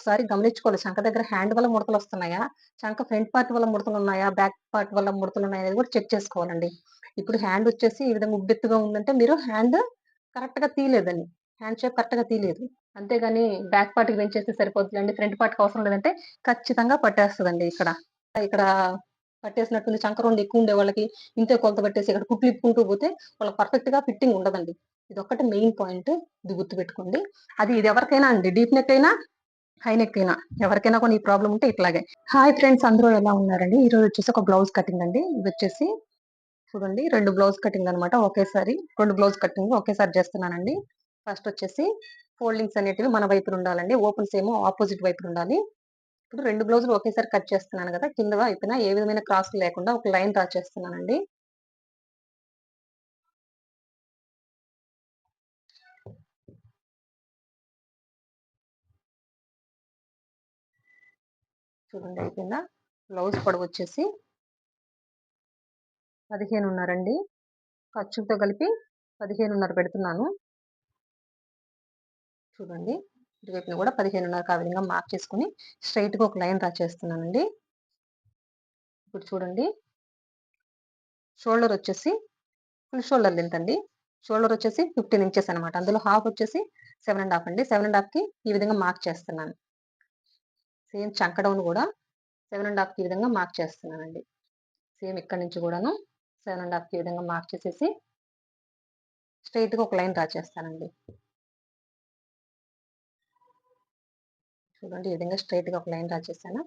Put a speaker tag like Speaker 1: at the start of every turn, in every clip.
Speaker 1: ఒకసారి గమనించుకోవాలి. చంక దగ్గర హ్యాండ్ వల్ల ముడతలు వస్తున్నాయా? చంక ఫ్రంట్ పార్ట్ వల్ల ముడతలు ఉన్నాయా? బ్యాక్ పార్ట్ వల్ల ముడతలు ఉన్నాయా అనేది కూడా చెక్ చేసుకోవాలండి. ఇప్పుడు హ్యాండ్ వచ్చేసి ఈ విధంగా ఉబ్బెత్తుగా ఉందంటే మీరు హ్యాండ్ కరెక్ట్గా తీయలేదండి. హ్యాండ్ షేప్ కరెక్ట్గా తీయలేదు. అంతేగాని బ్యాక్ పార్ట్కి చేస్తే సరిపోతుందండి. ఫ్రంట్ పార్ట్కి అవసరం లేదంటే ఖచ్చితంగా పట్టేస్తుందండి ఇక్కడ. ఇక్కడ పట్టేసినట్టుంది. చంక రెండు ఎక్కువ ఉండే వాళ్ళకి ఇంతే కొలత పట్టేసి ఇక్కడ కుట్లు ఇప్పుకుంటూ పోతే వాళ్ళకి పర్ఫెక్ట్గా ఫిట్టింగ్ ఉండదండి. ఇది ఒక్కటి మెయిన్ పాయింట్ ఇది గుర్తు పెట్టుకోండి అది ఇది ఎవరికైనా అండి. డీప్ నెక్ అయినా హై నెక్ అయినా ఎవరికైనా కొన్ని ప్రాబ్లం ఉంటే ఇట్లాగే. హాయ్ ఫ్రెండ్స్ అందరూ ఎలా ఉన్నారండి? ఈ రోజు వచ్చేసి ఒక బ్లౌజ్ కటింగ్ అండి. ఇది వచ్చేసి చూడండి రెండు బ్లౌజ్ కటింగ్ అనమాట ఒకేసారి రెండు బ్లౌజ్ కటింగ్ ఒకేసారి చేస్తున్నానండి. ఫస్ట్ వచ్చేసి ఫోల్డింగ్స్ అనేటివి మన వైపు ఉండాలండి. ఓపెన్స్ ఏమో ఆపోజిట్ వైపు ఉండాలి. ఇప్పుడు రెండు బ్లౌజులు ఒకేసారి కట్ చేస్తున్నాను కదా కింద వైపున ఏ విధమైన క్రాస్ లేకుండా ఒక లైన్ డ్రా చేస్తున్నానండి. చూడండి అయిపోయిందా బ్లౌజ్ పొడవు వచ్చేసి పదిహేనున్నరండి. ఖర్చులతో కలిపి పదిహేనున్నర పెడుతున్నాను. చూడండి. ఇటువైపున కూడా పదిహేనున్నర ఆ విధంగా మార్క్ చేసుకుని స్ట్రైట్గా ఒక లైన్ డ్రా చేస్తున్నానండి. ఇప్పుడు చూడండి. షోల్డర్ వచ్చేసి ఫుల్ షోల్డర్ లెంత్ అండి. షోల్డర్ వచ్చేసి ఫిఫ్టీన్ ఇంచెస్ అనమాట అందులో హాఫ్ వచ్చేసి సెవెన్ అండ్ హాఫ్ అండి. సెవెన్ అండ్ హాఫ్కి ఈ విధంగా మార్క్ చేస్తున్నాను. సేమ్ చంక డౌన్ కూడా సెవెన్ అండ్ హాఫ్కి విధంగా మార్క్ చేస్తున్నానండి. సేమ్ ఇక్కడ నుంచి కూడాను సెవెన్ అండ్ హాఫ్కి విధంగా మార్క్ చేసేసి స్ట్రైట్గా ఒక లైన్ డ్రా చేస్తానండి. చూడండి ఈ విధంగా స్ట్రైట్గా ఒక లైన్ డ్రా చేశాను.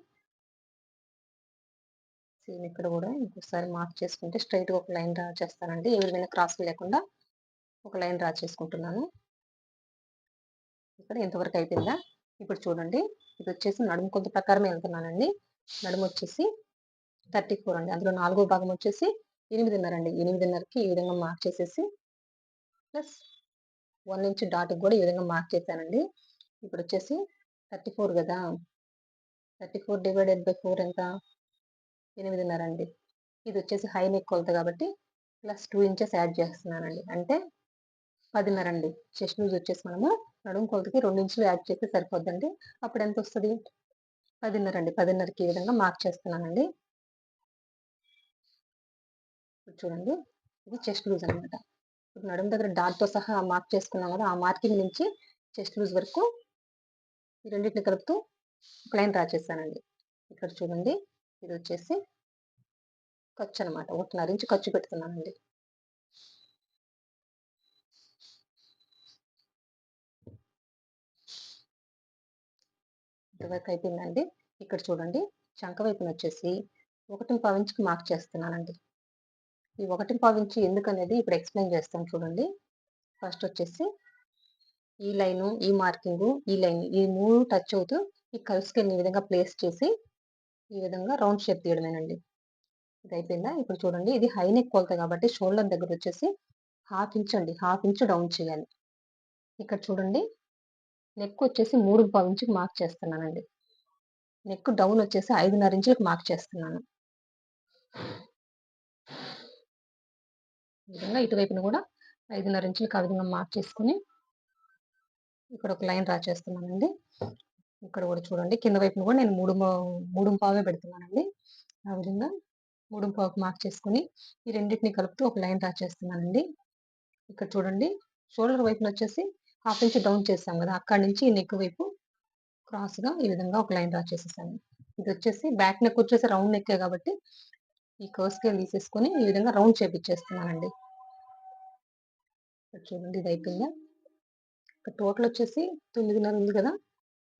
Speaker 1: సేమ్ ఇక్కడ కూడా ఇంకోసారి మార్క్ చేసుకుంటే స్ట్రైట్గా ఒక లైన్ డ్రా చేస్తానండి. ఏ విధమైన క్రాస్ లేకుండా ఒక లైన్ డ్రా చేసుకుంటున్నాను. ఇక్కడ ఎంతవరకు అయిపోయిందా? ఇప్పుడు చూడండి. ఇది వచ్చేసి నడుము కొంత ప్రకారమే వెళ్తున్నానండి నడుము వచ్చేసి థర్టీ ఫోర్ అండి. అందులో నాలుగో భాగం వచ్చేసి ఎనిమిదిన్నర అండి. ఎనిమిదిన్నరకి ఈ విధంగా మార్క్ చేసేసి ప్లస్ వన్ ఇంచ్ డాట్కి కూడా ఈ విధంగా మార్క్ చేశానండి. ఇప్పుడు వచ్చేసి థర్టీ ఫోర్ కదా. Thirty four divided by four ఎంత? ఎనిమిదిన్నర అండి. ఇది వచ్చేసి హై నెక్ కొలత కాబట్టి ప్లస్ టూ ఇంచెస్ యాడ్ చేస్తున్నానండి. అంటే పదిన్నర అండి. చెస్ట్ లూజ్ వచ్చేసి మనము నడుము కొలతకి రెండించులు యాడ్ చేస్తే సరిపోద్దండి. అప్పుడు ఎంత వస్తుంది? పదిన్నర అండి. పదిన్నరకి ఈ విధంగా మార్క్ చేస్తున్నానండి. చూడండి. ఇది చెస్ట్ లూజ్ అనమాట ఇప్పుడు నడుము దగ్గర డాట్తో సహా మార్క్ చేసుకున్నాం కదా ఆ మార్కింగ్ నుంచి చెస్ట్ లూజ్ వరకు ఈ రెండింటిని కలుపుతూ ఒక డ్రా చేశానండి. ఇక్కడ చూడండి. ఇది వచ్చేసి ఖర్చు అనమాట ఒకటిన్నర ఇంచు ఖర్చు పెడుతున్నానండి. ఇంతవరకు అయిపోయిందండి ఇక్కడ చూడండి. చంక వైపున వచ్చేసి ఒకటి పావించుకి మార్క్ చేస్తున్నానండి. ఈ ఒకటి పావించి ఎందుకనేది ఇప్పుడు ఎక్స్ప్లెయిన్ చేస్తాను చూడండి. ఫస్ట్ వచ్చేసి ఈ లైను ఈ మార్కింగ్ ఈ లైన్ ఈ మూడు టచ్ అవుతూ ఈ కలుసుకెళ్ళి ఈ విధంగా ప్లేస్ చేసి ఈ విధంగా రౌండ్ షేప్ తీయడమేనండి. ఇది అయిపోయిందా ఇప్పుడు చూడండి. ఇది హై నెక్ కొలత కాబట్టి షోల్డర్ దగ్గర వచ్చేసి హాఫ్ ఇంచ్ అండి. హాఫ్ ఇంచ్ డౌన్ చేయాలి. ఇక్కడ చూడండి. నెక్ వచ్చేసి మూడు పావు ఇంచుకు మార్క్ చేస్తున్నానండి. నెక్ డౌన్ వచ్చేసి ఐదున్నర ఇంచులకు మార్క్ చేస్తున్నాను. విధంగా ఇటువైపున కూడా ఐదున్నర ఇంచులకు ఆ విధంగా మార్క్ చేసుకుని ఇక్కడ ఒక లైన్ డ్రా చేస్తున్నానండి. ఇక్కడ కూడా చూడండి కింద వైపున కూడా నేను మూడు మూడు పావే పెడుతున్నానండి. ఆ విధంగా మూడు పావుకు మార్క్ చేసుకుని ఈ రెండింటిని కలుపుతూ ఒక లైన్ డ్రా చేస్తున్నానండి. ఇక్కడ చూడండి షోల్డర్ వైపున వచ్చేసి హాఫ్ ఇంచ్ డౌన్ చేసాం కదా అక్కడి నుంచి నెక్ వైపు క్రాస్గా ఈ విధంగా ఒక లైన్ డ్రా చేసేసాను. ఇది వచ్చేసి బ్యాక్ నెక్ వచ్చేసి రౌండ్ నెక్కే కాబట్టి ఈ కర్వ్ స్కేల్ తీసేసుకొని ఈ విధంగా రౌండ్ చేపించేస్తున్నానండి చూడండి ఇది అయిపోయిందా? ఇక్కడ టోటల్ వచ్చేసి తొమ్మిదిన్నర ఉంది కదా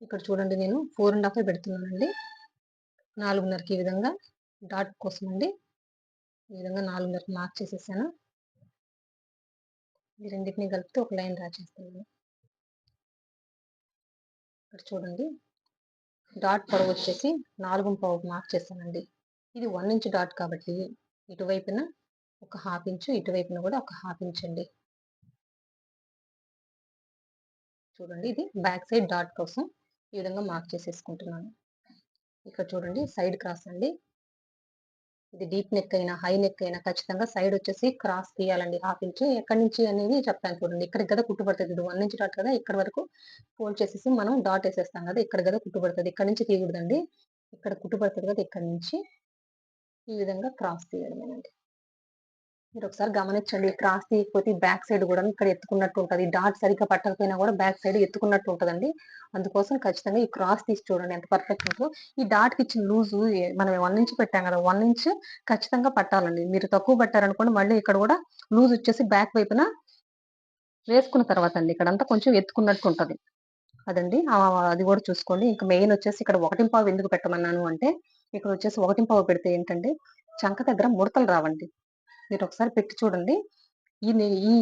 Speaker 1: ఇక్కడ చూడండి నేను ఫోర్ అండ్ హాఫ్ పెడుతున్నానండి. నాలుగున్నరకి ఈ విధంగా డాట్ కోసం అండి. ఈ విధంగా నాలుగున్నరకి మార్క్ చేసేసాను. ఈ రెండింటిని కలిపితే ఒక లైన్ డ్రా చేస్తున్నాను ఇక్కడ చూడండి. డాట్ పొడవు వచ్చేసి నాలుగు పావు మార్క్ చేశానండి. ఇది వన్ ఇంచ్ డాట్ కాబట్టి ఇటువైపున ఒక హాఫ్ ఇంచు ఇటువైపున కూడా ఒక హాఫ్ ఇంచ్ అండి. చూడండి ఇది బ్యాక్ సైడ్ డాట్ కోసం ఈ విధంగా మార్క్ చేసేసుకుంటున్నాను. ఇక్కడ చూడండి సైడ్ క్రాస్ అండి. ఇది డీప్ నెక్ అయినా హై నెక్ అయినా ఖచ్చితంగా సైడ్ వచ్చేసి క్రాస్ తీయాలండి. హాఫ్ ఇంచ్ ఎక్కడి నుంచి అనేది చెప్తాను చూడండి. ఇక్కడ కదా కుట్టుపడుతుంది ఇది వన్ ఇంచ్ డాట్ కదా ఇక్కడ వరకు ఫోల్డ్ చేసేసి మనం డాట్ వేసేస్తాం కదా ఇక్కడ కదా కుట్టుపడుతుంది ఇక్కడ నుంచి తీయకూడదండి. ఇక్కడ కుట్టుపడుతుంది కదా ఇక్కడ నుంచి ఈ విధంగా క్రాస్ తీయడమేనండి. మీరు ఒకసారి గమనించండి క్రాస్ తీయకపోతే బ్యాక్ సైడ్ కూడా ఇక్కడ ఎత్తుకున్నట్టు ఉంటుంది. డాట్ సరిగ్గా పట్టకపోయినా కూడా బ్యాక్ సైడ్ ఎత్తుకున్నట్టు ఉంటుందండి. అందుకోసం ఖచ్చితంగా ఈ క్రాస్ తీసి చూడండి ఎంత పర్ఫెక్ట్ ఉంటుందో ఈ డాట్కి ఇచ్చిన లూజు మనం వన్ ఇంచ్ పెట్టాం కదా వన్ ఇంచ్ ఖచ్చితంగా పట్టాలండి. మీరు తక్కువ పట్టారనుకోండి మళ్ళీ ఇక్కడ కూడా లూజ్ వచ్చేసి బ్యాక్ వైపున వేసుకున్న తర్వాత అండి ఇక్కడంతా కొంచెం ఎత్తుకున్నట్టు ఉంటుంది. అదండి అది కూడా చూసుకోండి. ఇంకా మెయిన్ వచ్చేసి ఇక్కడ ఒకటి పావు ఎందుకు పెట్టమన్నాను అంటే ఇక్కడ వచ్చేసి ఒకటి పావు పెడితే ఏంటంటే చంక దగ్గర ముడతలు రావండి. మీరు ఒకసారి పెట్టి చూడండి. ఈ ఈ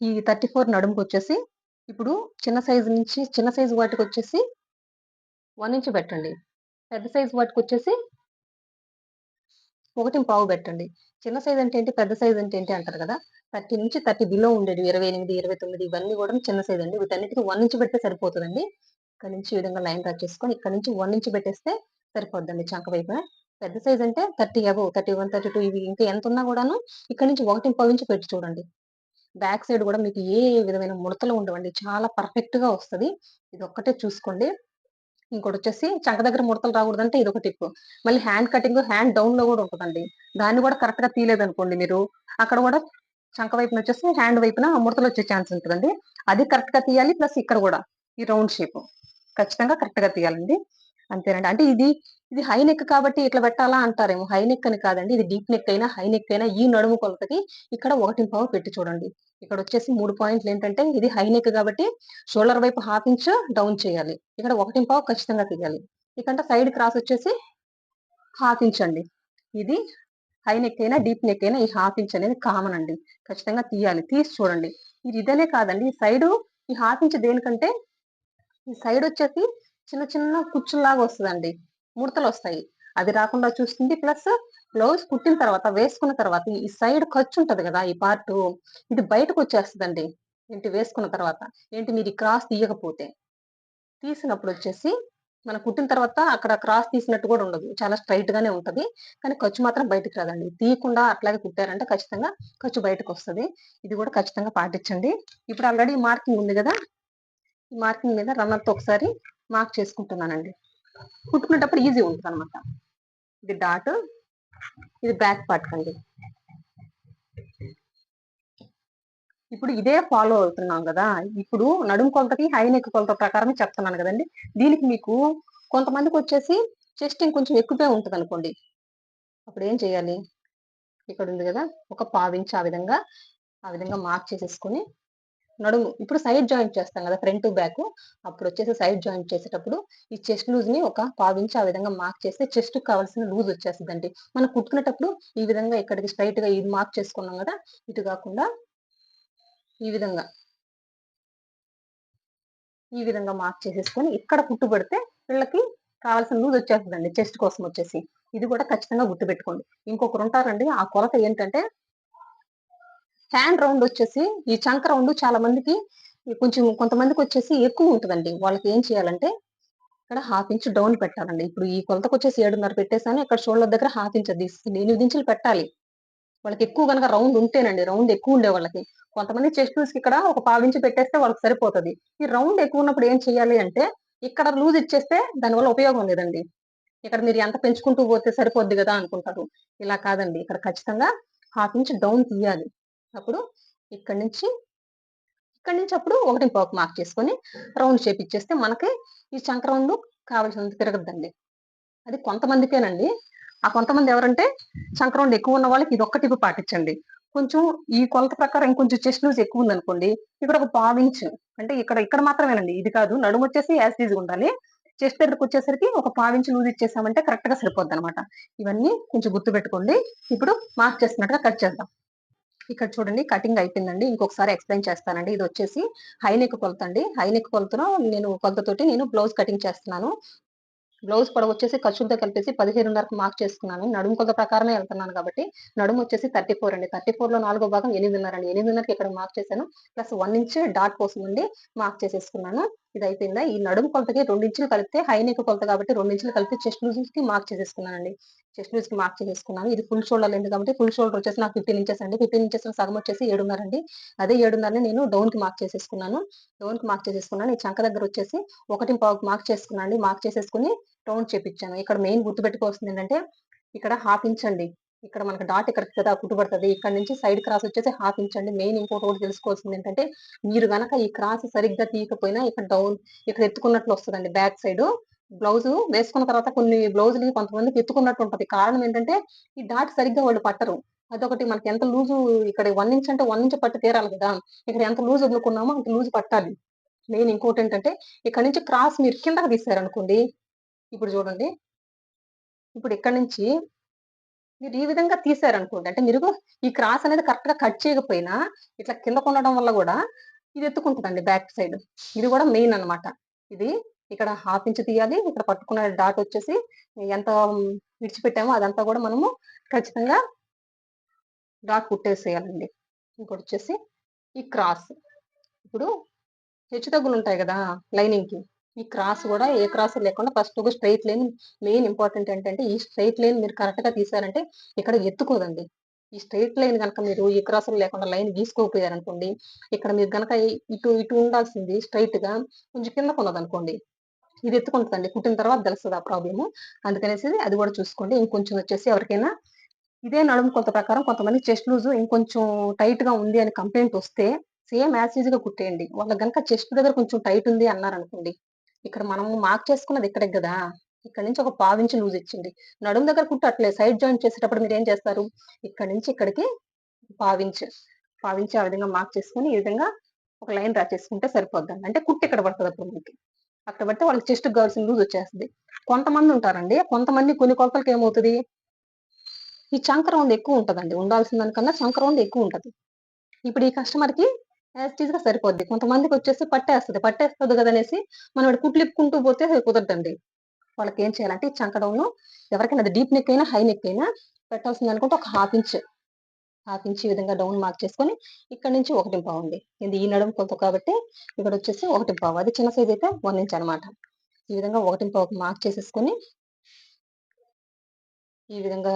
Speaker 1: ఈ థర్టీ ఫోర్ నడుముకు వచ్చేసి ఇప్పుడు చిన్న సైజు నుంచి చిన్న సైజు వాటికి వచ్చేసి వన్ ఇంచ్ పెట్టండి. పెద్ద సైజు వాటికి వచ్చేసి ఒకటి పావు పెట్టండి. చిన్న సైజ్ అంటే ఏంటి? పెద్ద సైజ్ అంటే ఏంటి అంటారు కదా? థర్టీ నుంచి థర్టీ బిలో ఉండేది ఇరవై ఎనిమిది ఇరవై తొమ్మిది ఇవన్నీ కూడా చిన్న సైజ్ అండి. వీటన్నిటికీ వన్ ఇంచ్ పెడితే సరిపోతుందండి. ఇక్కడ నుంచి ఈ విధంగా లైన్ డ్రా చేసుకొని ఇక్కడ నుంచి వన్ ఇంచ్ పెట్టేస్తే సరిపోద్దండి. చంక వైపున పెద్ద సైజ్ అంటే థర్టీ అబో థర్టీ వన్ థర్టీ టూ ఇవి ఇంకా ఎంత ఉన్నా కూడాను ఇక్కడ నుంచి ఒకటి నుంచి పెట్టి చూడండి. బ్యాక్ సైడ్ కూడా మీకు ఏ విధమైన ముడతలు ఉండవండి. చాలా పర్ఫెక్ట్గా వస్తుంది. ఇది ఒక్కటే చూసుకోండి. ఇంకోటి వచ్చేసి చంక దగ్గర ముడతలు రాకూడదంటే ఇది ఒక టిప్ మళ్ళీ హ్యాండ్ కటింగ్ హ్యాండ్ డౌన్లో కూడా ఉంటుందండి. దాన్ని కూడా కరెక్ట్గా తీయలేదు అనుకోండి మీరు. అక్కడ కూడా చంక వైపున వచ్చేసి హ్యాండ్ వైపున ముడతలు వచ్చే ఛాన్స్ ఉంటుందండి. అది కరెక్ట్గా తీయాలి ప్లస్ ఇక్కడ కూడా ఈ రౌండ్ షేప్ ఖచ్చితంగా కరెక్ట్గా తీయాలండి. అంతేనండి. అంటే ఇది ఇది హై నెక్ కాబట్టి ఇట్లా పెట్టాలా అంటారేమో. హై నెక్ అని కాదండి. ఇది డీప్ నెక్ అయినా హై నెక్ అయినా ఈ నడుము కొలతకి ఇక్కడ ఒకటి పావు పెట్టి చూడండి. ఇక్కడ వచ్చేసి మూడు పాయింట్లు ఏంటంటే ఇది హై నెక్ కాబట్టి షోల్డర్ వైపు హాఫ్ ఇంచ్ డౌన్ చేయాలి. ఇక్కడ ఒకటి పావు ఖచ్చితంగా తీయాలి. ఇక్కడ సైడ్ క్రాస్ వచ్చేసి హాఫ్ ఇంచ్ అండి. ఇది హై నెక్ అయినా డీప్ నెక్ అయినా ఈ హాఫ్ ఇంచ్ అనేది కామన్ అండి. ఖచ్చితంగా తీయాలి. తీసి చూడండి. ఇది ఇదనే కాదండి. ఈ సైడ్ ఈ హాఫ్ ఇంచ్ దేనికంటే ఈ సైడ్ వచ్చేసి చిన్న చిన్న కుచ్చులాగా వస్తుందండి. ముడతలు వస్తాయి అది రాకుండా చూస్తుంది ప్లస్ బ్లౌజ్ కుట్టిన తర్వాత వేసుకున్న తర్వాత ఈ సైడ్ ఖర్చు ఉంటది కదా ఈ పార్ట్. ఇది బయటకు వచ్చేస్తుందండి ఏంటి వేసుకున్న తర్వాత? ఏంటి మీరు క్రాస్ తీయకపోతే? తీసినప్పుడు వచ్చేసి మనం కుట్టిన తర్వాత అక్కడ క్రాస్ తీసినట్టు కూడా ఉండదు. చాలా స్ట్రైట్ గానే ఉంటది. కానీ ఖర్చు మాత్రం బయటకు రాదండి. తీయకుండా అట్లాగే కుట్టారంటే ఖచ్చితంగా ఖర్చు బయటకు వస్తుంది ఇది కూడా ఖచ్చితంగా పాటించండి. ఇప్పుడు ఆల్రెడీ మార్కింగ్ ఉంది కదా? ఈ మార్కింగ్ మీద రన్నర్తో ఒకసారి మార్క్ చేసుకుంటున్నానండి. కుట్టుకునేటప్పుడు ఈజీ ఉంటుంది అనమాట ఇది డాట్ ఇది బ్యాక్ పార్ట్ అండి ఇప్పుడు ఇదే ఫాలో అవుతున్నాం కదా ఇప్పుడు నడుము కొలతకి హై నెక్ కొలత ప్రకారమే చెప్తున్నాను కదండి. దీనికి మీకు కొంతమందికి వచ్చేసి చెస్ట్ ఇంకొంచెం ఎక్కువే ఉంటుంది అనుకోండి అప్పుడు ఏం చేయాలి? ఇక్కడ ఉంది కదా ఒక పావించి ఆ విధంగా ఆ విధంగా మార్క్ చేసేసుకొని నడుము. ఇప్పుడు సైడ్ జాయింట్ చేస్తాం కదా ఫ్రంట్ బ్యాక్ అప్పుడు వచ్చేసి సైడ్ జాయింట్ చేసేటప్పుడు ఈ చెస్ట్ లూజ్ని ఒక పావించి ఆ విధంగా మార్క్ చేస్తే చెస్ట్ కావాల్సిన లూజ్ వచ్చేస్తుందండి. మనం కుట్టుకునేటప్పుడు ఈ విధంగా ఇక్కడికి స్ట్రైట్గా ఇది మార్క్ చేసుకున్నాం కదా ఇటు కాకుండా ఈ విధంగా. ఈ విధంగా మార్క్ చేసేసుకొని ఇక్కడ కుట్టు పెడితే పిల్లకి కావాల్సిన లూజ్ వచ్చేస్తుందండి చెస్ట్ కోసం వచ్చేసి. ఇది కూడా ఖచ్చితంగా గుర్తుపెట్టుకోండి. ఇంకొకరు ఉంటారండి ఆ కొలత ఏంటంటే హ్యాండ్ రౌండ్ వచ్చేసి ఈ చంక రౌండ్ చాలా మందికి కొంచెం కొంతమందికి వచ్చేసి ఎక్కువ ఉంటుందండి. వాళ్ళకి ఏం చేయాలంటే ఇక్కడ హాఫ్ ఇంచ్ డౌన్ పెట్టాలండి. ఇప్పుడు ఈ కొలతకు వచ్చేసి ఏడున్నర పెట్టేసాను ఇక్కడ షోల్డర్ దగ్గర హాఫ్ ఇంచ్ తీస్తుంది ఎనిమిది ఇంచులు పెట్టాలి. వాళ్ళకి ఎక్కువ కనుక రౌండ్ ఉంటేనండి రౌండ్ ఎక్కువ ఉండే వాళ్ళకి. కొంతమంది చెస్ట్ లూస్ ఇక్కడ ఒక పావు ఇంచు పెట్టేస్తే వాళ్ళకి సరిపోతుంది. ఈ రౌండ్ ఎక్కువ ఉన్నప్పుడు ఏం చేయాలి అంటే ఇక్కడ లూజ్ ఇచ్చేస్తే దానివల్ల ఉపయోగం లేదండి. ఇక్కడ మీరు ఎంత పెంచుకుంటూ పోతే సరిపోద్ది కదా అనుకుంటారు. ఇలా కాదండి. ఇక్కడ ఖచ్చితంగా హాఫ్ ఇంచ్ డౌన్ తీయాలి. అప్పుడు ఇక్కడ నుంచి ఇక్కడ నుంచి అప్పుడు ఒకటి పోక్ మార్క్ చేసుకొని రౌండ్ షేప్ ఇచ్చేస్తే మనకి ఈ చంక్రౌండ్ కావాల్సినంత తిరగద్దండి. అది కొంతమందికేనండి. ఆ కొంతమంది ఎవరంటే చంక్రౌండ్ ఎక్కువ ఉన్న వాళ్ళకి ఇది ఒక్కటి పాటించండి. కొంచెం ఈ కొలత ప్రకారం ఇంకొంచెం చెస్ట్ లూజ్ ఎక్కువ ఉంది అనుకోండి ఇక్కడ ఒక పావించ్ అంటే ఇక్కడ ఇక్కడ మాత్రమేనండి ఇది కాదు. నడుము వచ్చేసి యాసిడ్ ఉండాలి. చెస్ట్ దగ్గరకు వచ్చేసరికి ఒక పావించి లూజ్ ఇచ్చేసామంటే కరెక్ట్గా సరిపోద్ది అనమాట ఇవన్నీ కొంచెం గుర్తు పెట్టుకోండి ఇప్పుడు మార్క్ చేస్తున్నట్టుగా కట్ చేద్దాం. ఇక్కడ చూడండి కటింగ్ అయిపోయిందండి. ఇంకొకసారి ఎక్స్ప్లెయిన్ చేస్తానండి. ఇది వచ్చేసి హైనెక్ కొలత అండి. హైనెక్ కొలతను నేను కొలతతోటి నేను బ్లౌజ్ కటింగ్ చేస్తున్నాను. బ్లౌజ్ పొడవు వచ్చేసి ఖర్చులతో కలిపేసి పదిహేనున్నరకు మార్క్ చేసుకున్నాను. నడుము కొలత ప్రకారమే వెళ్తున్నాను కాబట్టి నడుము వచ్చేసి థర్టీ ఫోర్ అండి. థర్టీ ఫోర్లో నాలుగో భాగం ఎనిమిదిన్నర అండి. ఎనిమిదిన్నరకి ఇక్కడ మార్క్ చేశాను. ప్లస్ వన్ ఇంచ్ డాట్ కోసం ఉండి మార్క్ చేసేసుకున్నాను. ఇది అయిపోయిందా ఈ నడుము కొలతకి రెండు ఇంచులు కలిపితే హై నెక్ కొలత కాబట్టి రెండు ఇంచులు కలిపి చెస్ట్ లూజ్కి మార్క్ చేసేసుకున్నానండి. చెస్ట్ లూజ్కి మార్క్ చేసేసుకున్నాను. ఇది ఫుల్ షోల్డర్ లేదు కాబట్టి ఫుల్ షోల్డర్ వచ్చేసి నాకు ఫిఫ్టీన్ ఇంచెస్ అండి. ఫిఫ్టీన్ ఇంచెస్ సగం వచ్చేసి ఏడున్నర అండి. అదే ఏడున్నరని నేను డౌన్కి మార్క్ చేసేసుకున్నాను. డౌన్కి మార్క్ చేసేసుకున్నాను. ఈ చంక దగ్గర వచ్చేసి ఒకటి మార్క్ చేసుకున్నాను అండి. మార్క్ చేసేసుకుని రౌండ్ చేపించాను ఇక్కడ మెయిన్ గుర్తుపెట్టుకోవాల్సింది ఏంటంటే ఇక్కడ హాఫ్ ఇంచ్ అండి. ఇక్కడ మనకి డాట్ ఇక్కడ కదా కుట్టుబడుతుంది ఇక్కడ నుంచి సైడ్ క్రాస్ వచ్చేసి హాఫ్ ఇంచ్ అండి. మెయిన్ ఇంకోటి కూడా తెలుసుకోవాల్సింది ఏంటంటే మీరు గనక ఈ క్రాస్ సరిగ్గా తీయకపోయినా ఇక్కడ డౌన్ ఇక్కడ ఎత్తుకున్నట్లు వస్తుందండి బ్యాక్ సైడ్ బ్లౌజ్ వేసుకున్న తర్వాత కొన్ని బ్లౌజులు కొంతమందికి ఎత్తుకున్నట్టు ఉంటుంది. కారణం ఏంటంటే ఈ డాట్ సరిగ్గా వాళ్ళు పట్టరు. అదొకటి మనకి ఎంత లూజు ఇక్కడ వన్ ఇంచ్ అంటే వన్ ఇంచ్ పట్టు తీరాలి కదా. ఇక్కడ ఎంత లూజ్ వదులుకున్నామో అంత లూజ్ పట్టాలి. మెయిన్ ఇంకోటి ఏంటంటే ఇక్కడ నుంచి క్రాస్ మీరు కిందకి తీసారనుకోండి ఇప్పుడు చూడండి. ఇప్పుడు ఇక్కడ నుంచి మీరు ఈ విధంగా తీసారనుకోండి అంటే మీరు ఈ క్రాస్ అనేది కరెక్ట్గా కట్ చేయకపోయినా ఇట్లా కింద కొనడం వల్ల కూడా ఇది ఎత్తుకుంటుందండి బ్యాక్ సైడ్. ఇది కూడా మెయిన్ అన్నమాట. ఇది ఇక్కడ హాఫ్ ఇంచ్ తీయాలి ఇక్కడ పట్టుకున్న డాట్ వచ్చేసి ఎంత విడిచిపెట్టామో అదంతా కూడా మనము ఖచ్చితంగా డాట్ కుట్టేసేయాలండి. ఇంకోటి వచ్చేసి ఈ క్రాస్. ఇప్పుడు హెచ్చు తగ్గులు ఉంటాయి కదా లైనింగ్కి ఈ క్రాస్ కూడా ఏ క్రాస్ లేకుండా ఫస్ట్ ఒక స్ట్రైట్ లైన్ మెయిన్ ఇంపార్టెంట్ ఏంటంటే ఈ స్ట్రైట్ లైన్ మీరు కరెక్ట్గా తీసారంటే ఇక్కడ ఎత్తుకోదండి. ఈ స్ట్రైట్ లైన్ కనుక మీరు ఈ క్రాస్ లేకుండా లైన్ గీసుకోకపోయారనుకోండి ఇక్కడ మీరు కనుక ఇటు ఇటు ఉండాల్సింది స్ట్రైట్గా కొంచెం కింద కొన్నదనుకోండి ఇది ఎత్తుకుంటుందండి. కుట్టిన తర్వాత తెలుస్తుంది ఆ ప్రాబ్లమ్. అందుకనేసి అది కూడా చూసుకోండి. ఇంకొంచెం వచ్చేసి ఎవరికైనా ఇదే నడుము కొంత ప్రకారం కొంతమంది చెస్ట్ లూజ్ ఇంకొంచెం టైట్గా ఉంది అని కంప్లైంట్ వస్తే సేమ్ యాజ్గా కుట్టేయండి. వాళ్ళకి కనుక చెస్ట్ దగ్గర కొంచెం టైట్ ఉంది అన్నారు అనుకోండి ఇక్కడ మనం మార్క్ చేసుకున్నది ఇక్కడే కదా. ఇక్కడ నుంచి ఒక పావించి లూజ్ ఇచ్చింది. నడుము దగ్గర కుట్టు అట్లే సైడ్ జాయింట్ చేసేటప్పుడు మీరు ఏం చేస్తారు? ఇక్కడ నుంచి ఇక్కడికి పావించ పావించి ఆ విధంగా మార్క్ చేసుకుని ఈ విధంగా ఒక లైన్ డ్రా చేసుకుంటే సరిపోద్దండి అంటే కుట్టు ఇక్కడ పడుతుంది అప్పుడు మనకి? అక్కడ పడితే వాళ్ళకి చెస్ట్ కావాల్సిన లూజ్ వచ్చేస్తుంది. కొంతమంది ఉంటారండి. కొంతమంది కొన్ని కొలతలకి ఏమవుతుంది? ఈ చంక రౌండ్ ఎక్కువ ఉంటుందండి. ఉండాల్సిన దానికన్నా చంక రౌండ్ ఎక్కువ ఉంటది. ఇప్పుడు ఈ కస్టమర్ యాజ్గా సరిపోద్ది. కొంతమందికి వచ్చేసి పట్టేస్తుంది. పట్టేస్తుంది కదా అనేసి మనం ఇక్కడ కుట్లిప్పుకుంటూ పోతే అది కుదరదండి. వాళ్ళకి ఏం చేయాలంటే ఈ చంకడంలో ఎవరికైనా అది డీప్ నెక్ అయినా హై నెక్ అయినా పెట్టాల్సింది అనుకుంటే ఒక హాఫ్ ఇంచ్ హాఫ్ ఇంచ్ ఈ విధంగా డౌన్ మార్క్ చేసుకొని ఇక్కడ నుంచి ఒకటి పావు ఇది ఈ నడుము కొలత కాబట్టి ఇక్కడ వచ్చేసి ఒకటి పావు. అది చిన్న సైజ్ అయితే వన్ ఇంచ్ అనమాట. ఈ విధంగా ఒకటి పావు మార్క్ చేసేసుకొని ఈ విధంగా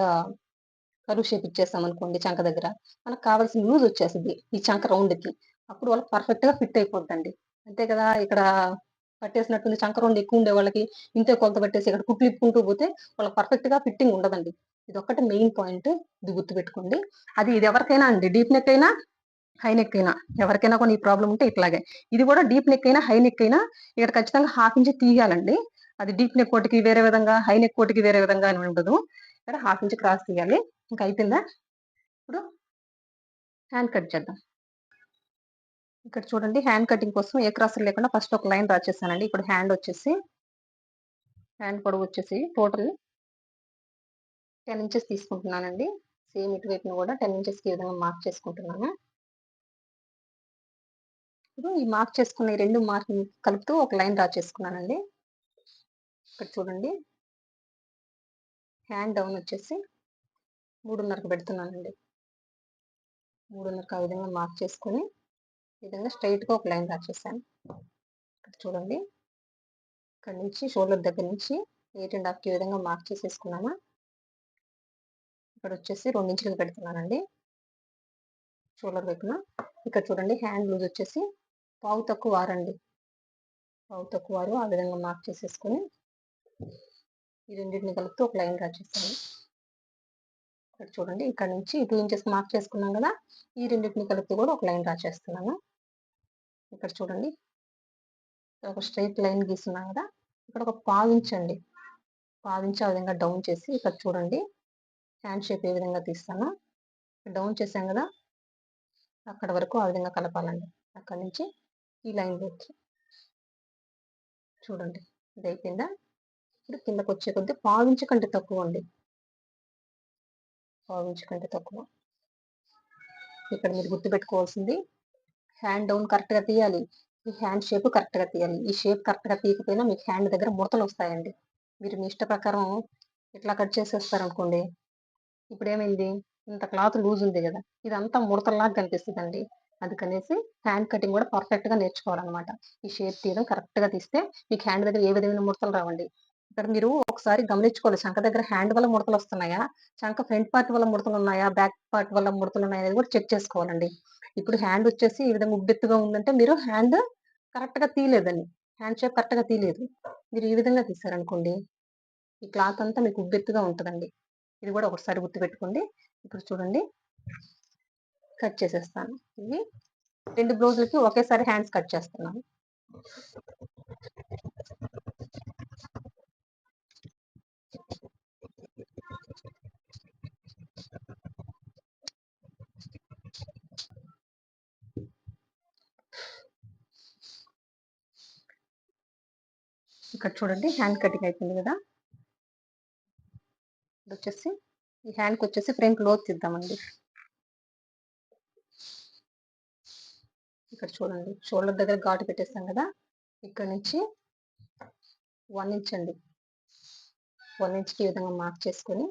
Speaker 1: కరువు షేప్ ఇచ్చేస్తాం అనుకోండి చంక దగ్గర మనకు కావాల్సిన లూజ్ వచ్చేసింది ఈ చంక రౌండ్కి అప్పుడు వాళ్ళకి పర్ఫెక్ట్గా ఫిట్ అయిపోద్దండి. అంతే కదా ఇక్కడ పట్టేసినట్టుంది చంక ఎక్కువ ఉండే వాళ్ళకి ఇంతే కొలత పెట్టేసి ఇక్కడ కుట్లు ఇప్పుకుంటూ పోతే వాళ్ళకి పర్ఫెక్ట్గా ఫిట్టింగ్ ఉండదండి. ఇది ఒక్కటి మెయిన్ పాయింట్ ఇది గుర్తుపెట్టుకోండి. అది ఇది ఎవరికైనా అండి డీప్ నెక్ అయినా హై నెక్ అయినా ఎవరికైనా కొన్ని ప్రాబ్లం ఉంటే ఇట్లాగే. ఇది కూడా డీప్ నెక్ అయినా హై నెక్ అయినా ఇక్కడ ఖచ్చితంగా హాఫ్ ఇంచ్ తీయాలండి. అది డీప్ నెక్ కోటికి వేరే విధంగా హై నెక్ కోటికి వేరే విధంగా అని ఉండదు. ఇక్కడ హాఫ్ ఇంచ్ క్రాస్ తీయాలి. ఇంకా అయిపోయిందా? ఇప్పుడు హ్యాండ్ కట్ చేద్దాం. ఇక్కడ చూడండి హ్యాండ్ కటింగ్ కోసం ఏ క్రాసులు లేకుండా ఫస్ట్ ఒక లైన్ డ్రా చేశానండి ఇప్పుడు హ్యాండ్ వచ్చేసి హ్యాండ్ పొడవు వచ్చేసి టోటల్ టెన్ ఇంచెస్ తీసుకుంటున్నానండి. సేమ్ ఇటువైపును కూడా టెన్ ఇంచెస్కి ఈ విధంగా మార్క్ చేసుకుంటున్నాను. ఇప్పుడు ఈ మార్క్ చేసుకున్న ఈ రెండు మార్క్ కలుపుతూ ఒక లైన్ డ్రా చేసుకున్నానండి ఇక్కడ చూడండి. హ్యాండ్ డౌన్ వచ్చేసి మూడున్నరకు పెడుతున్నానండి. మూడున్నరకు ఆ విధంగా మార్క్ చేసుకొని విధంగా స్ట్రైట్గా ఒక లైన్ రాసేసాను. ఇక్కడ చూడండి. ఇక్కడ నుంచి షోల్డర్ దగ్గర నుంచి ఎయిట్ అండ్ హాఫ్కి విధంగా మార్క్ చేసేసుకున్నాను. ఇక్కడ వచ్చేసి రెండు ఇంచులు పెడుతున్నానండి. షోల్డర్ వైపున. ఇక్కడ చూడండి హ్యాండ్ లూజ్ వచ్చేసి పావు తక్కువ వారండి పావు తక్కువ వారు ఆ విధంగా మార్క్ చేసేసుకొని ఈ రెండింటిని కలుపుతూ ఒక లైన్ డ్రా చేస్తాను ఇక్కడ చూడండి. ఇక్కడ నుంచి టూ ఇంచెస్ మార్క్ చేసుకున్నాం కదా ఈ రెండింటిని కలుపుతూ కూడా ఒక లైన్ డ్రా చేస్తున్నాను. ఇక్కడ చూడండి. ఒక స్ట్రైట్ లైన్ గీస్తున్నాం కదా ఇక్కడ ఒక పావించండి పావించి ఆ విధంగా డౌన్ చేసి ఇక్కడ చూడండి. హ్యాండ్ షేప్ ఏ విధంగా తీస్తాను. డౌన్ చేసాం కదా అక్కడ వరకు ఆ విధంగా కలపాలండి. అక్కడ నుంచి ఈ లైన్లోకి చూడండి. ఇది అయిపోయిందా? ఇప్పుడు కిందకు వచ్చే కొద్దీ పావించు కంటే తక్కువ పావు కంటే తక్కువ. ఇక్కడ మీరు గుర్తుపెట్టుకోవాల్సింది హ్యాండ్ డౌన్ కరెక్ట్గా తీయాలి. ఈ హ్యాండ్ షేప్ కరెక్ట్గా తీయాలి. ఈ షేప్ కరెక్ట్గా తీయకపోయినా మీకు హ్యాండ్ దగ్గర ముడతలు వస్తాయండి. మీరు మీ ఇష్ట ప్రకారం ఇట్లా కట్ చేసేస్తారు అనుకోండి ఇప్పుడు ఏమైంది ఇంత క్లాత్ లూజ్ ఉంది కదా ఇదంతా ముడతల్లాగా కనిపిస్తుందండి. అందుకనేసి హ్యాండ్ కటింగ్ కూడా పర్ఫెక్ట్గా నేర్చుకోవాలన్నమాట. ఈ షేప్ తీయడం కరెక్ట్గా తీస్తే మీకు హ్యాండ్ దగ్గర ఏ విధమైన ముడతలు రావండి. ఇక్కడ మీరు ఒకసారి గమనించుకోవాలి. చంక దగ్గర హ్యాండ్ వల్ల ముడతలు వస్తున్నాయా? చంక ఫ్రంట్ పార్ట్ వల్ల ముడతలు ఉన్నాయా? బ్యాక్ పార్ట్ వల్ల ముడతలు ఉన్నాయా అనేది కూడా చెక్ చేసుకోవాలండి. ఇప్పుడు హ్యాండ్ వచ్చేసి ఈ విధంగా ఉబ్బెత్తుగా ఉందంటే మీరు హ్యాండ్ కరెక్ట్గా తీయలేదండి. హ్యాండ్ షేప్ కరెక్ట్గా తీయలేదు. మీరు ఈ విధంగా తీసారనుకోండి ఈ క్లాత్ అంతా మీకు ఉబ్బెత్తుగా ఉంటుందండి. ఇది కూడా ఒకసారి గుర్తుపెట్టుకోండి. ఇప్పుడు చూడండి. కట్ చేసేస్తాను. ఇవి రెండు బ్లౌజులకి ఒకేసారి హ్యాండ్స్ కట్ చేస్తున్నాను. ఇక్కడ చూడండి. హ్యాండ్ కటింగ్ అయిపోయింది కదా. ఇప్పుడు వచ్చేసి ఈ హ్యాండ్కి వచ్చేసి ఫ్రంట్ లోత్ తీద్దామండి. ఇక్కడ చూడండి. షోల్డర్ దగ్గర ఘాటు పెట్టేస్తాం కదా. ఇక్కడ నుంచి వన్ ఇంచ్ అండి. వన్ ఇంచ్కి ఈ విధంగా మార్క్ చేసుకొని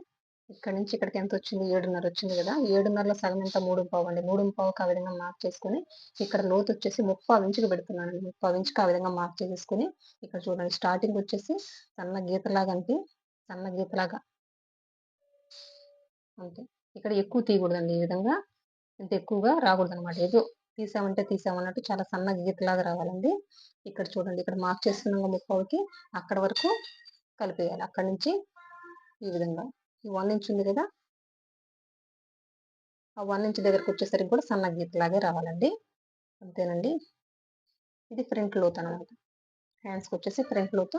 Speaker 1: ఇక్కడ నుంచి ఇక్కడికి ఎంత వచ్చింది? ఏడున్నర వచ్చింది కదా? ఏడున్నరలో సగం ఎంత? మూడు పావు అండి. మూడు పావుకి ఆ విధంగా మార్క్ చేసుకొని ఇక్కడ లోతు వచ్చేసి ముప్పావు ఇంచుకి పెడుతున్నానండి. ముప్పావు ఇంచుకి ఆ విధంగా మార్క్ చేసేసుకుని ఇక్కడ చూడండి. స్టార్టింగ్ వచ్చేసి సన్న గీతలాగా అంటే సన్న గీతలాగా. అంతే. ఇక్కడ ఎక్కువ తీయకూడదండి ఈ విధంగా. ఇంత ఎక్కువగా రాకూడదు అనమాట ఏదో తీసామంటే తీసామన్నట్టు చాలా సన్న గీతలాగా రావాలండి. ఇక్కడ చూడండి. ఇక్కడ మార్క్ చేసుకున్నాం ముప్పావుకి అక్కడ వరకు కలిపేయాలి. అక్కడ నుంచి ఈ విధంగా. ఈ వన్ ఇంచ్ ఉంది కదా? ఆ వన్ ఇంచ్ దగ్గరకు వచ్చేసరికి కూడా సన్న గీతలాగే రావాలండి. అంతేనండి. ఇది ఫ్రంట్ లోత్ అనమాట హ్యాండ్స్కి వచ్చేసి ఫ్రంట్ లోత్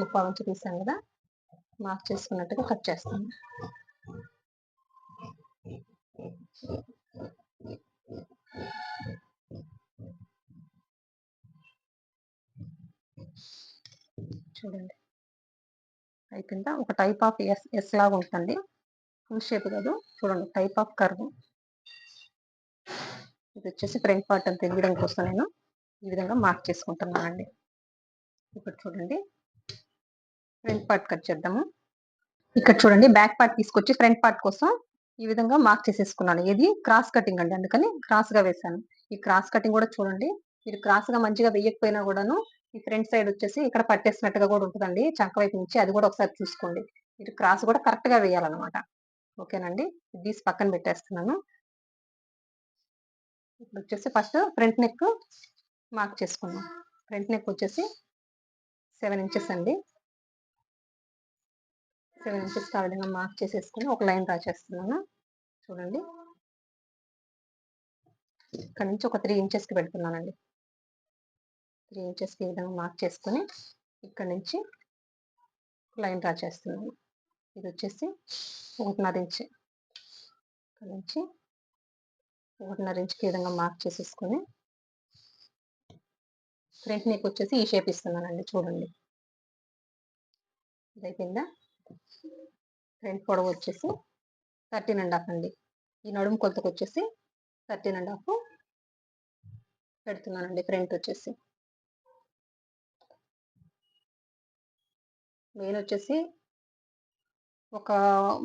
Speaker 1: ముప్పై ఇంచు తీసాం కదా? మార్క్ చేసుకున్నట్టుగా కట్ చేస్తాను. చూడండి. అయిపోయిందా ఒక టైప్ ఆఫ్ ఎస్ ఎస్ లాగా ఉంటుంది. ఫుల్ షేప్ కాదు. చూడండి టైప్ ఆఫ్ కర్వ్ ఇది వచ్చేసి ఫ్రంట్ పార్ట్ అంత తెలియడం కోసం నేను ఈ విధంగా మార్క్ చేసుకుంటున్నానండి. ఇప్పుడు చూడండి. ఫ్రంట్ పార్ట్ కట్ చేద్దాము. ఇక్కడ చూడండి బ్యాక్ పార్ట్ తీసుకొచ్చి ఫ్రంట్ పార్ట్ కోసం ఈ విధంగా మార్క్ చేసేసుకున్నాను. ఇది క్రాస్ కటింగ్ అండి. అందుకని క్రాస్గా వేసాను ఈ క్రాస్ కటింగ్ కూడా చూడండి. మీరు క్రాస్గా మంచిగా వేయకపోయినా కూడాను ఈ ఫ్రంట్ సైడ్ వచ్చేసి ఇక్కడ పట్టేసినట్టుగా కూడా ఉంటుందండి. చంక వైపు నుంచి అది కూడా ఒకసారి చూసుకోండి. మీరు క్రాస్ కూడా కరెక్ట్గా వేయాలన్నమాట. ఓకేనండి? తీసి పక్కన పెట్టేస్తున్నాను. ఇప్పుడు వచ్చేసి ఫస్ట్ ఫ్రంట్ నెక్ మార్క్ చేసుకున్నాం ఫ్రంట్ నెక్ వచ్చేసి సెవెన్ ఇంచెస్ అండి. సెవెన్ ఇంచెస్ ఆ విధంగా మార్క్ చేసేసుకుని ఒక లైన్ డ్రా చేస్తున్నాను. చూడండి. ఇక్కడ నుంచి ఒక త్రీ ఇంచెస్కి పెడుతున్నానండి. ఇంచెస్కి ఈ విధంగా మార్క్ చేసుకొని ఇక్కడ నుంచి లైన్ డ్రా చేస్తున్నాను. ఇది వచ్చేసి ఒకటిన్నర ఇంచ్ ఇక్కడ నుంచి ఒకటిన్నర ఇంచ్కి ఈ విధంగా మార్క్ చేసేసుకొని ఫ్రంట్ నెక్ వచ్చేసి ఈ షేప్ ఇస్తున్నానండి చూడండి. ఇది అయిపోయిందా? ఫ్రంట్ పొడవు వచ్చేసి థర్టీన్ అండ్ హాఫ్ అండి. ఈ నడుము కొలతకు వచ్చేసి థర్టీన్ అండ్ హాఫ్ పెడుతున్నానండి ఫ్రంట్ వచ్చేసి. మెయిన్ వచ్చేసి ఒక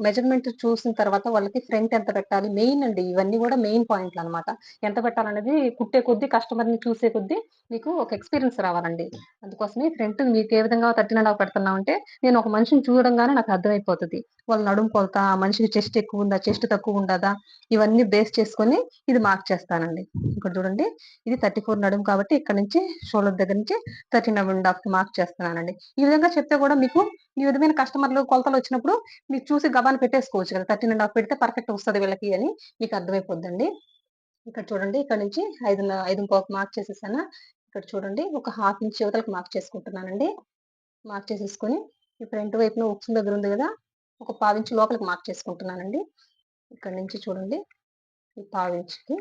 Speaker 1: మెజర్మెంట్ చూసిన తర్వాత వాళ్ళకి ఫ్రంట్ ఎంత పెట్టాలి మెయిన్ అండి. ఇవన్నీ కూడా మెయిన్ పాయింట్లు అనమాట ఎంత పెట్టాలనేది కుట్టే కొద్దీ కస్టమర్ని చూసే కొద్దీ మీకు ఒక ఎక్స్పీరియన్స్ రావాలండి. అందుకోసమే ఫ్రంట్ మీకు ఏ విధంగా థర్టీన్ అండ్ హాఫ్ పెడుతున్నామంటే నేను ఒక మనిషిని చూడంగానే నాకు అర్థమైపోతుంది. వాళ్ళ నడుము కొలత ఆ మనిషికి చెస్ట్ ఎక్కువ ఉందా చెస్ట్ తక్కువ ఉండదా ఇవన్నీ బేస్ చేసుకొని ఇది మార్క్ చేస్తానండి. ఇక్కడ చూడండి ఇది థర్టీ ఫోర్ నడుము కాబట్టి ఇక్కడ నుంచి షోల్డర్ దగ్గర నుంచి థర్టీన్ అండ్ హాఫ్ మార్క్ చేస్తున్నానండి. ఈ విధంగా చెప్తే కూడా మీకు ఈ విధమైన కస్టమర్లు కొలతలు వచ్చినప్పుడు మీకు చూసి గబాన్ పెట్టేసుకోవచ్చు కదా థర్టీ అండ్ హాఫ్ పెడితే పర్ఫెక్ట్ వస్తుంది వీళ్ళకి అని మీకు అర్థమైపోద్దండి. ఇక్కడ చూడండి ఇక్కడ నుంచి ఐదు ఐదు ఇంకొక మార్క్ చేసేసాను. ఇక్కడ చూడండి ఒక హాఫ్ ఇంచ్ యువతలకు మార్క్ చేసుకుంటున్నానండి. మార్క్ చేసేసుకొని ఈ ఫ్రంట్ వైపున ఉక్స్ దగ్గర ఉంది కదా ఒక పావించి లోపలికి మార్క్ చేసుకుంటున్నానండి. ఇక్కడ నుంచి చూడండి. ఈ పావించికి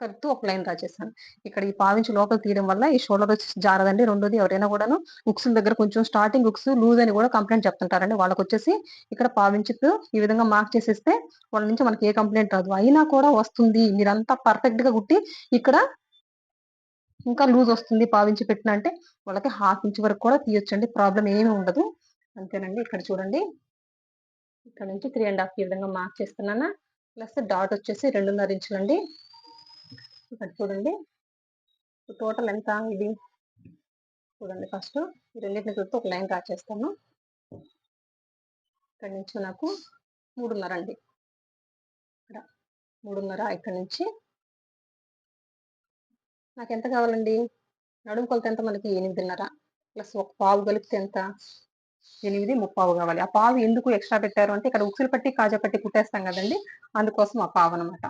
Speaker 1: కరెక్ట్ ఒక లైన్ డ్రా చేశాను ఇక్కడ ఈ పావించి లోపల తీయడం వల్ల ఈ షోల్డర్ వచ్చి జారదండి. రెండోది ఎవరైనా కూడాను ఉక్స్ దగ్గర కొంచెం స్టార్టింగ్ ఉక్స్ లూజ్ అని కూడా కంప్లైంట్ చెప్తుంటారండి. వాళ్ళకి వచ్చేసి ఇక్కడ పావించుకు ఈ విధంగా మార్క్ చేసేస్తే వాళ్ళ నుంచి మనకి ఏ కంప్లైంట్ రాదు. అయినా కూడా వస్తుంది. మీరంతా పర్ఫెక్ట్గా కుట్టి ఇక్కడ ఇంకా లూజ్ వస్తుంది. పావించి పెట్టిన అంటే వాళ్ళకి హాఫ్ ఇంచ్ వరకు కూడా తీయొచ్చండి. ప్రాబ్లం ఏమీ ఉండదు. అంతేనండి. ఇక్కడ చూడండి. ఇక్కడ నుంచి త్రీ అండ్ హాఫ్ ఈ విధంగా మార్క్ చేస్తున్నాను. ప్లస్ డాట్ వచ్చేసి రెండున్నర ఇంచులండి ఇక్కడ చూడండి. టోటల్ ఎంత ఇది? చూడండి ఫస్ట్ ఈ రెండింటిని చూస్తే ఒక లైన్ డ్రా చేస్తాను. ఇక్కడ నుంచి నాకు మూడున్నర అండి. ఇక్కడ మూడున్నర ఇక్కడ నుంచి. నాకు ఎంత కావాలండి? నడుము కొలత ఎంత మనకి? ఎనిమిదిన్నర. ప్లస్ ఒక పావు కలిపితే ఎంత? ఎనిమిది ముప్పావు కావాలి. ఆ పావు ఎందుకు ఎక్స్ట్రా పెట్టారు అంటే ఇక్కడ ఉక్సులు పట్టి కాజా పట్టి కుట్టేస్తాం కదండి. అందుకోసం ఆ పావు అనమాట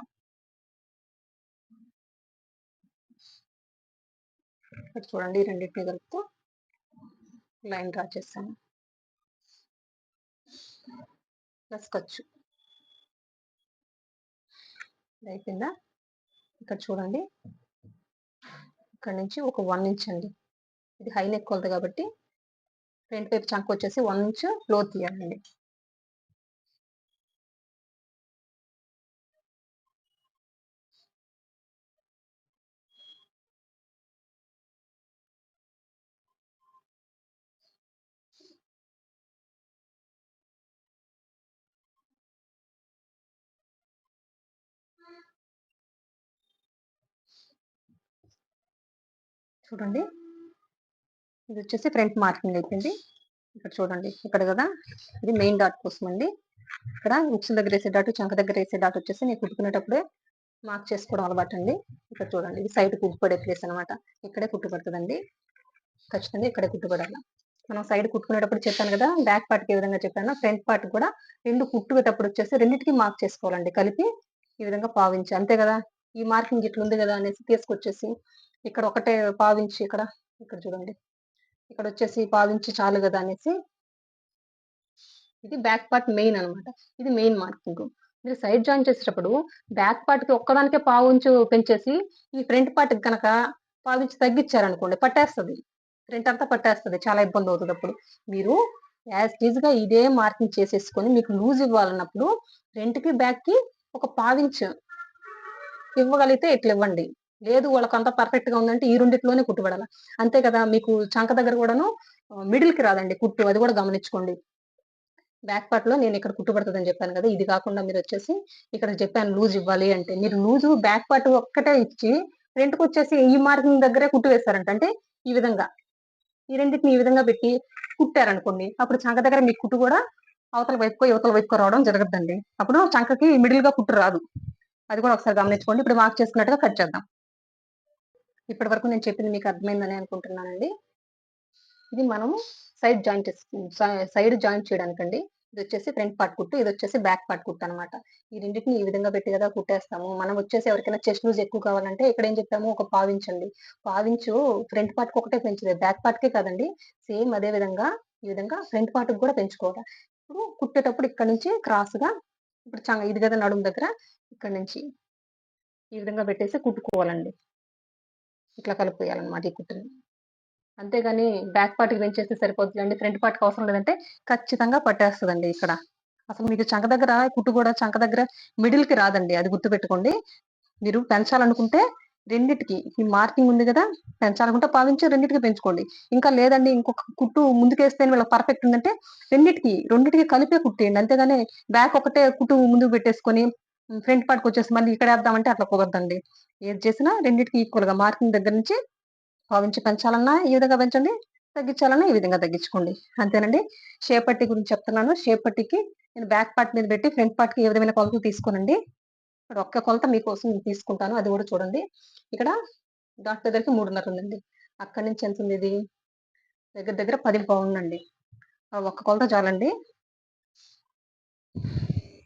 Speaker 1: ఇక్కడ చూడండి రెండింటిని కలుపుతూ లైన్ డ్రా చేస్తాను. ప్లస్ ఖర్చు అయిపోయిందా? ఇక్కడ చూడండి. ఇక్కడ నుంచి ఒక వన్ ఇంచ్ అండి. ఇది హై నెక్ కొలత కాబట్టి ఫ్రంట్ వైపు చంక వచ్చేసి వన్ ఇంచ్లో తీయాలండి. చూడండి. ఇది వచ్చేసి ఫ్రంట్ మార్కింగ్ అయిపోయింది. ఇక్కడ చూడండి ఇక్కడ కదా. ఇది మెయిన్ డాట్ కోసం అండి. ఇక్కడ ఉక్స్ దగ్గర వేసే డాట్ చంక దగ్గర వేసే డాట్ వచ్చేసి నేను కుట్టుకునేటప్పుడే మార్క్ చేసుకోవడం అలవాటు అండి. ఇక్కడ చూడండి ఇది సైడ్ కుట్టుపడే ప్లేస్ అనమాట ఇక్కడే కుట్టుపడుతుందండి ఖచ్చితంగా ఇక్కడే కుట్టుపడాలి మనం సైడ్ కుట్టుకునేటప్పుడు చెప్పాను కదా బ్యాక్ పార్ట్కి ఏ విధంగా చెప్పాను ఫ్రంట్ పార్ట్ కూడా రెండు కుట్టుకేటప్పుడు వచ్చేసి రెండింటికి మార్క్ చేసుకోవాలండి. కలిపి ఈ విధంగా పావించి అంతే కదా. ఈ మార్కింగ్ ఇట్లా ఉంది కదా అనేసి తీసుకొచ్చేసి ఇక్కడ ఒకటే పావించి ఇక్కడ ఇక్కడ చూడండి. ఇక్కడ వచ్చేసి పావించి చాలు కదా అనేసి ఇది బ్యాక్ పార్ట్ మెయిన్ అనమాట ఇది మెయిన్ మార్కింగ్. మీరు సైడ్ జాయిన్ చేసేటప్పుడు బ్యాక్ పార్ట్కి ఒక్కదానికే పావుంచు పెంచేసి ఈ ఫ్రంట్ పార్ట్కి కనుక పావించి తగ్గించారనుకోండి పట్టేస్తుంది. ఫ్రంట్ అంతా పట్టేస్తుంది. చాలా ఇబ్బంది అవుతుంది అప్పుడు. మీరు యాజ్ ఈజ్గా ఇదే మార్కింగ్ చేసేసుకొని మీకు లూజ్ ఇవ్వాలన్నప్పుడు ఫ్రంట్కి బ్యాక్కి ఒక పావించు. ఇవ్వగలిగితే ఇట్లా ఇవ్వండి లేదు వాళ్ళకి అంత పర్ఫెక్ట్గా ఉందంటే ఈ రెండిట్లోనే కుట్టుబడాలి? అంతే కదా మీకు చంక దగ్గర కూడాను మిడిల్కి రాదండి కుట్టు అది కూడా గమనించుకోండి. బ్యాక్ పార్ట్లో నేను ఇక్కడ కుట్టుబడుతుందని చెప్పాను కదా ఇది కాకుండా మీరు వచ్చేసి ఇక్కడ చెప్పాను లూజ్ ఇవ్వాలి అంటే. మీరు లూజు బ్యాక్ పార్ట్ ఒక్కటే ఇచ్చి రెంట్కి వచ్చేసి ఈ మార్కింగ్ దగ్గరే కుట్టు వేస్తారంట. అంటే ఈ విధంగా. ఈ రెండింటిని ఈ విధంగా పెట్టి కుట్టారనుకోండి అప్పుడు చంక దగ్గర మీ కుట్టు కూడా అవతల వైపుకో యువతల వైపుకో రావడం జరగద్దండి. అప్పుడు చంకకి మిడిల్గా కుట్టు రాదు. అది కూడా ఒకసారి గమనించుకోండి. ఇప్పుడు మార్క్ చేసుకున్నట్టుగా కట్ చేద్దాం. ఇప్పటి వరకు నేను చెప్పింది మీకు అర్థమైందని అనుకుంటున్నానండి. ఇది మనము సైడ్ జాయింట్ సైడ్ జాయింట్ చేయడానికండి. ఇది వచ్చేసి ఫ్రంట్ పార్ట్ కుట్టు ఇది వచ్చేసి బ్యాక్ పార్ట్ కుట్టు అనమాట ఈ రెండింటిని ఈ విధంగా పెట్టి కదా కుట్టేస్తాము. మనం వచ్చేసి ఎవరికైనా చెస్ట్ లూజ్ ఎక్కువ కావాలంటే ఇక్కడ ఏం చెప్తాము ఒక పావించండి పావించు ఫ్రంట్ పార్ట్ ఒకటే పెంచలేదు బ్యాక్ పార్ట్ కే కాదండి. సేమ్ అదే విధంగా ఈ విధంగా ఫ్రంట్ పార్ట్ కూడా పెంచుకోవాలి. ఇప్పుడు కుట్టేటప్పుడు ఇక్కడ నుంచి క్రాస్గా ఇప్పుడు చంగ ఇది కదా నడుము దగ్గర ఇక్కడ నుంచి ఈ విధంగా పెట్టేసి కుట్టుకోవాలండి. ఇట్లా కలిపేయాలన్నమాట ఈ కుట్టుని అంతేగాని బ్యాక్ పార్ట్కి పెంచేస్తే సరిపోతుందండి ఫ్రంట్ పార్ట్కి అవసరం లేదంటే ఖచ్చితంగా పట్టేస్తుందండి ఇక్కడ. అసలు మీకు చంక దగ్గర కుట్టు కూడా చంక దగ్గర మిడిల్కి రాదండి అది గుర్తు పెట్టుకోండి మీరు పెంచాలనుకుంటే రెండిటికి ఈ మార్కింగ్ ఉంది కదా పెంచాలనుకుంటే పావించి రెండిటికి పెంచుకోండి. ఇంకా లేదండి ఇంకొక కుట్టు ముందుకేస్తే వీళ్ళకి పర్ఫెక్ట్ ఉందంటే రెండిటికి రెండిటికి కలిపే కుట్టేయండి అంతేగాని బ్యాక్ ఒకటే కుట్టు ముందుకు పెట్టేసుకొని ఫ్రంట్ పార్ట్కి వచ్చేసి మళ్ళీ ఇక్కడ వేద్దామంటే అట్లా కుదరదండి. ఏది చేసినా రెండింటికి ఈక్వల్గా మార్కింగ్ దగ్గర నుంచి భావించి పెంచాలన్నా ఈ విధంగా పెంచండి తగ్గించాలన్నా ఈ విధంగా తగ్గించుకోండి. అంతేనండి? షేప్ పట్టి గురించి చెప్తున్నాను. షేప్ పట్టికి నేను బ్యాక్ పార్ట్ మీద పెట్టి ఫ్రంట్ పార్ట్కి ఏ విధమైన కొలతలు తీసుకోనండి. ఇక్కడ ఒక్క కొలత మీకోసం నేను తీసుకుంటాను. అది కూడా చూడండి. ఇక్కడ డాట్ దగ్గరికి మూడున్నర ఉందండి. అక్కడి నుంచి ఎంత ఉంది ఇది? దగ్గర దగ్గర పది బాగుందండి ఒక్క కొలత చాలండి.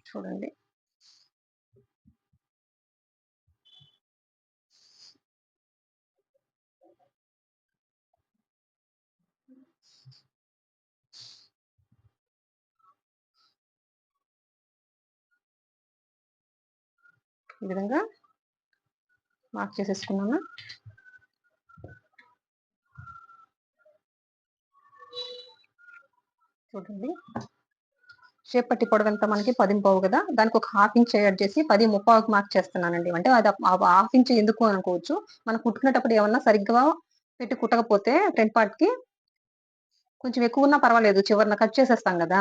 Speaker 1: చూడండి. ఈ విధంగా మార్క్ చేసేసుకున్నాను. చూడండి. షేప్ పట్టి పొడవంతా మనకి పది పోవు కదా. దానికి ఒక హాఫ్ ఇంచ్ యాడ్ చేసి పది ముప్పావుకి మార్క్ చేస్తున్నానండి. అంటే అది హాఫ్ ఇంచ్ ఎందుకు అనుకోవచ్చు. మనం కుట్టుకునేటప్పుడు ఏమన్నా సరిగ్గా పెట్టి కుట్టకపోతే ఫ్రంట్ పార్ట్కి కొంచెం ఎక్కువ ఉన్నా పర్వాలేదు. చివరిన కట్ చేసేస్తాం కదా.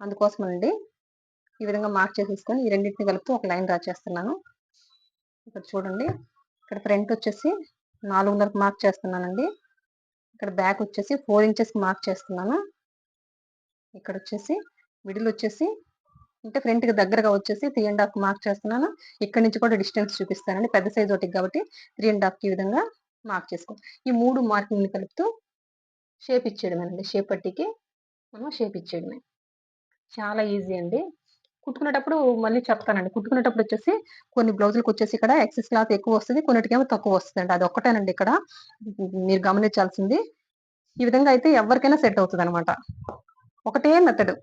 Speaker 1: అందుకోసం అండి ఈ విధంగా మార్క్ చేసేసుకొని ఈ రెండింటిని కలుపు ఒక లైన్ డ్రా చేస్తున్నాను. ఇక్కడ చూడండి. ఇక్కడ ఫ్రంట్ వచ్చేసి నాలుగున్నరకు మార్క్ చేస్తున్నానండి. ఇక్కడ బ్యాక్ వచ్చేసి ఫోర్ ఇంచెస్ మార్క్ చేస్తున్నాను. ఇక్కడ వచ్చేసి మిడిల్ వచ్చేసి అంటే ఫ్రంట్కి దగ్గరగా వచ్చేసి త్రీ అండ్ హాఫ్ మార్క్ చేస్తున్నాను. ఇక్కడ నుంచి కూడా డిస్టెన్స్ చూపిస్తానండి. పెద్ద సైజ్ ఒకటి కాబట్టి త్రీ అండ్ హాఫ్కి ఈ విధంగా మార్క్ చేసుకో. ఈ మూడు మార్కింగ్ని కలుపుతూ షేప్ ఇచ్చేయడమేనండి. షేప్ పట్టికి మనం షేప్ ఇచ్చేయడమే. చాలా ఈజీ అండి. కుట్టుకునేటప్పుడు మళ్ళీ చెప్తానండి. కుట్టుకునేటప్పుడు వచ్చేసి కొన్ని బ్లౌజులకు వచ్చేసి ఇక్కడ ఎక్సెస్ క్లాత్ ఎక్కువ వస్తుంది కొన్నిటికేమో తక్కువ వస్తుంది అండి అది ఒక్కటేనండి ఇక్కడ. మీరు గమనించాల్సింది. ఈ విధంగా అయితే ఎవరికైనా సెట్ అవుతుంది అనమాట ఒకటే మెథడ్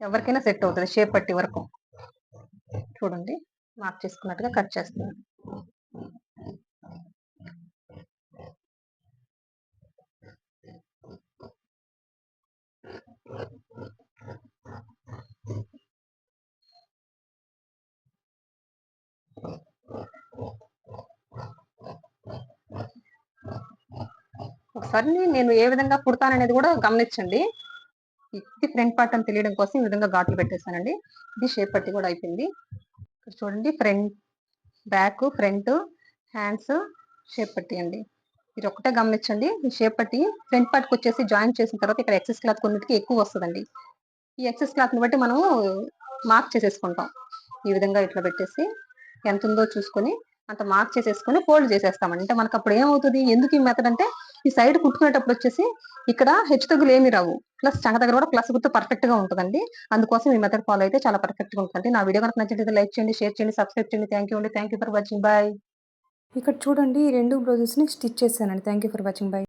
Speaker 1: ఎవరికైనా సెట్ అవుతుంది షేప్ పట్టి వరకు. చూడండి. మార్క్ చేసుకున్నట్టుగా కట్ చేస్తున్నాను. ఒకసారి నేను ఏ విధంగా కుడతాననేది కూడా గమనించండి. ఇది ఫ్రంట్ పార్ట్ అని తెలియడం కోసం ఈ విధంగా ఘాట్లు పెట్టేసానండి ఇది షేప్ పట్టి కూడా అయిపోయింది. ఇక్కడ చూడండి front back front hands shape పట్టి అండి. మీరు ఒకటే గమనించండి ఈ షేప్ పట్టి ఫ్రంట్ పార్ట్కి వచ్చేసి జాయిన్ చేసిన తర్వాత ఇక్కడ ఎక్సెస్ క్లాత్ కొన్నిటికి ఎక్కువ వస్తుందండి. ఈ ఎక్సెస్ క్లాత్ని బట్టి మనము మార్క్ చేసేసుకుంటాం. ఈ విధంగా ఇట్లా పెట్టేసి ఎంత ఉందో చూసుకొని అంత మార్క్ చేసేసుకొని ఫోల్డ్ చేసేస్తామండి. అంటే మనకు అప్పుడు ఏమవుతుంది? ఎందుకు ఈ మెథడ్ అంటే ఈ సైడ్ కుట్టుకునేటప్పుడు వచ్చేసి ఇక్కడ హెచ్చు తగ్గులు ఏమి రావు. ప్లస్ చంక దగ్గర కూడా ప్లస్ గుర్తు పర్ఫెక్ట్గా ఉంటుందండి. అందుకోసం ఈ మెథడ్ ఫాలో అయితే చాలా పర్ఫెక్ట్గా ఉంటుంది నా వీడియో కనుక నచ్చినట్లయితే లైక్ చేయండి షేర్ చేయండి సబ్స్క్రైబ్ చేయండి. థ్యాంక్ యూ అండి. Thank you for watching bye
Speaker 2: ఇక్కడ చూడండి ఈ రెండు బ్లౌజెస్ని స్టిచ్ చేశానండి. Thank you for watching bye